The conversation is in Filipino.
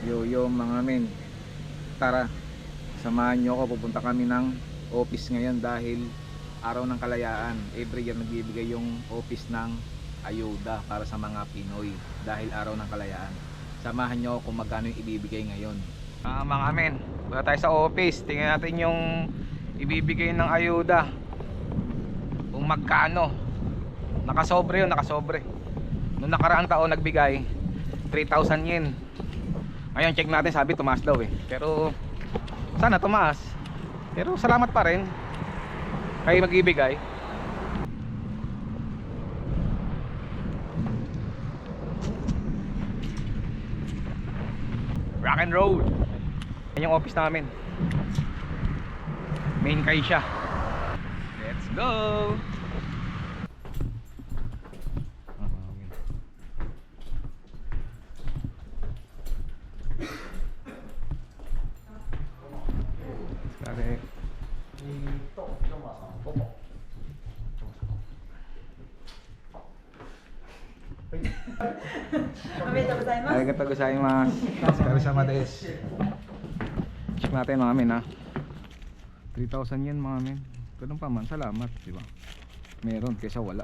Yo yo mga men. Tara. Samahan nyo ako. Pupunta kami ng office ngayon dahil araw ng kalayaan. Every year nagbibigay yung office ng ayuda para sa mga Pinoy dahil araw ng kalayaan. Samahan nyo ako kung magkano yung ibibigay ngayon. Ah, mga men, punta tayo sa office. Tingnan natin yung ibibigay ng ayuda. Kung magkano. Nakasobre yun, nakasobre. Noong nakaraang taon nagbigay 3,000 yen. Ngayon check natin sabi tumaas daw eh. Pero sana tumaas. Pero salamat pa rin. Kayo magbibigay. Rock and roll. Yan yung office namin. Main kay siya. Let's go. Kare. おめでとうございます。 Arigatou gozaimasu. Karisama des. Check natin mga men ha. 3,000 yan mga men. Ganun pa man, salamat, di ba? Meron kaysa wala.